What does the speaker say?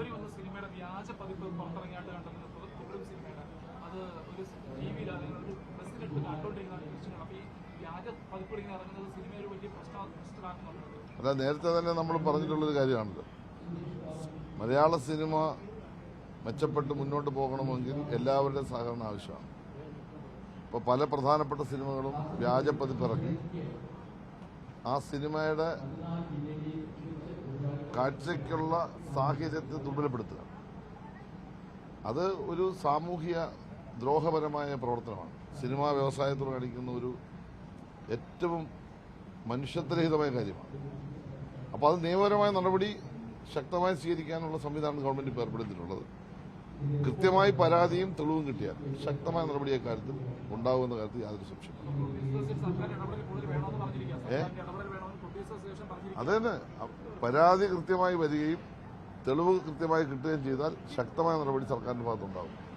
തുടരും വന്ന സിനിമയുടെ വ്യാജ പതിപ്പ് പുറത്തിറങ്ങിയായിട്ട് കണ്ടത് തുടരും സിനിമയുടെ അത് ഒരു ടി വിയിൽ ഒരു പ്രസിഡന്റ് കണ്ടുകൊണ്ടിരുന്ന ദൃശ്യങ്ങൾ അപ്പൊ ഈ വ്യാജ പതിപ്പുകൾ ഇങ്ങനെ ഇറങ്ങുന്നത് സിനിമ ഒരു വലിയ പ്രശ്ന പ്രശ്നമാക്കുന്നുണ്ട്. അതാ നേരത്തെ തന്നെ നമ്മൾ പറഞ്ഞിട്ടുള്ളൊരു കാര്യമാണല്ലോ. മലയാള സിനിമ മെച്ചപ്പെട്ട് മുന്നോട്ട് പോകണമെങ്കിൽ എല്ലാവരുടെ സഹകരണം ആവശ്യമാണ്. ഇപ്പോൾ പല പ്രധാനപ്പെട്ട സിനിമകളും വ്യാജപ്പതിപ്പിറക്കി ആ സിനിമയുടെ കാഴ്ചയ്ക്കുള്ള സാഹചര്യത്തെ ദുർബലപ്പെടുത്തുക. അത് ഒരു സാമൂഹിക ദ്രോഹപരമായ പ്രവർത്തനമാണ്. സിനിമാ വ്യവസായത്തോട് കാണിക്കുന്ന ഒരു ഏറ്റവും മനുഷ്യത്വരഹിതമായ കാര്യമാണ്. അപ്പോൾ അത് നിയമപരമായ നടപടി ശക്തമായി സ്വീകരിക്കാനുള്ള സംവിധാനം ഗവൺമെന്റ് ഇപ്പോൾ ഏർപ്പെടുത്തിയിട്ടുള്ളത്. കൃത്യമായി പരാതിയും തെളിവും കിട്ടിയാൽ ശക്തമായ നടപടി അക്കാര്യത്തിൽ ഉണ്ടാകുമെന്ന കാര്യത്തിൽ യാതൊരു സംശയമില്ല പ്രൊഡ്യൂസേഴ്സ് അത് തന്നെ പരാതി കൃത്യമായി വരികയും തെളിവ് കൃത്യമായി കിട്ടുകയും ചെയ്താൽ ശക്തമായ നടപടി സർക്കാരിന്റെ ഭാഗത്തുണ്ടാകും